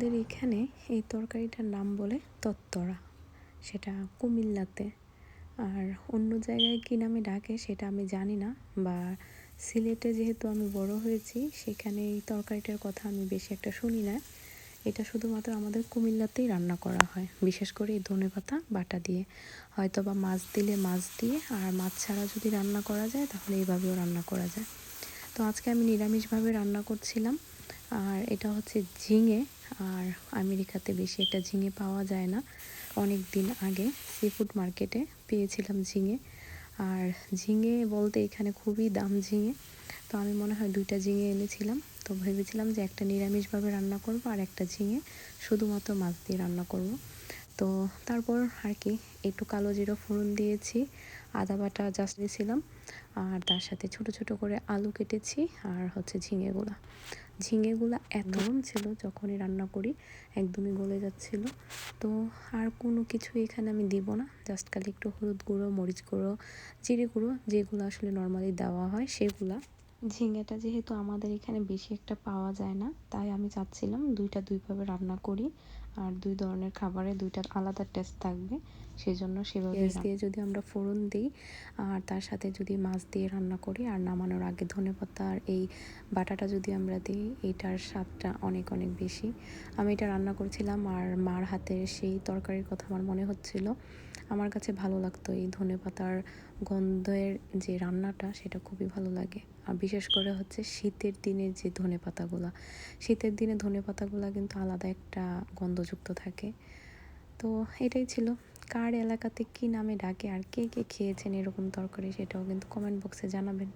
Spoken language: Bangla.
আমাদের এখানে এই তরকারিটার নাম বলে তত্তরা। সেটা কুমিল্লাতে। আর অন্য জায়গায় কী নামে ডাকে সেটা আমি জানি না, বা সিলেটে যেহেতু আমি বড় হয়েছি, সেখানে এই তরকারিটার কথা আমি বেশি একটা শুনি না। এটা শুধুমাত্র আমাদের কুমিল্লাতেই রান্না করা হয়, বিশেষ করে এই ধনে পাতা বাটা দিয়ে। হয়তো বা মাছ দিলে মাছ দিয়ে, আর মাছ ছাড়া যদি রান্না করা যায়, তাহলে এইভাবেও রান্না করা যায়। তো আজকে আমি নিরামিষভাবে রান্না করছিলাম। আর এটা হচ্ছে ঝিঙে, আর আমেরিকাতে বেশি একটা ঝিঙে পাওয়া যায় না। অনেক দিন আগে সি ফুড মার্কেটে পেয়েছিলাম ঝিঙে। আর ঝিঙে বলতে এখানে খুবই দাম ঝিঙে। তো আমি মনে হয় দুইটা ঝিঙে এনেছিলাম। তো ভেবেছিলাম যে একটা নিরামিষভাবে রান্না করব আর একটা ঝিঙে শুধুমাত্র মাছ দিয়ে রান্না করব। তো তারপর আর কি, একটু কালো জিরো ফোড়ন দিয়েছি, আদা বাটা জাস্ট দিয়েছিলাম। আর তার সাথে ছোট ছোট করে আলু কেটেছি, আর হচ্ছে ঝিঙেগুলা। ঝিঙেগুলা এত ছিল যখনই রান্না করি, একদমই গলে যাচ্ছিল। তো আর কোনো কিছু এখানে আমি দিব না জাস্ট খালি একটু হলুদ গুঁড়ো, মরিচ গুঁড়ো, জিরে গুঁড়ো, যেগুলো আসলে নর্মালি দেওয়া হয় সেগুলা। ঝিঙেটা যেহেতু আমাদের এখানে বেশি একটা পাওয়া যায় না তাই আমি চাচ্ছিলাম দুইটা দুইভাবে রান্না করি। আর দুই ধরনের খাবারে দুইটা আলাদা টেস্ট থাকবে সেই জন্য সেভাবে দিয়ে যদি আমরা ফোড়ন দিই আর তার সাথে যদি মাছ দিয়ে রান্না করি আর নামানোর আগে ধনে পাতা আর এই বাটাটা যদি আমরা দিই এটার স্বাদটা অনেক অনেক বেশি। আমি এটা রান্না করেছিলাম আর মার হাতের সেই তরকারির কথা আমার মনে হচ্ছিল। আমার কাছে ভালো লাগতো এই ধনে পাতার গন্ধের যে রান্নাটা, সেটা খুবই ভালো লাগে। আর বিশেষ করে হচ্ছে শীতের দিনে যে ধনে পাতাগুলা। শীতের দিনে ধনে পাতাগুলা কিন্তু আলাদা একটা গন্ধযুক্ত থাকে। তো এটাই ছিল। কার এলাকাতে কি নামে ডাকে আর কে কে খেয়েছেন এরকম তরকারি, সেটাও কিন্তু কমেন্ট বক্সে জানাবেন।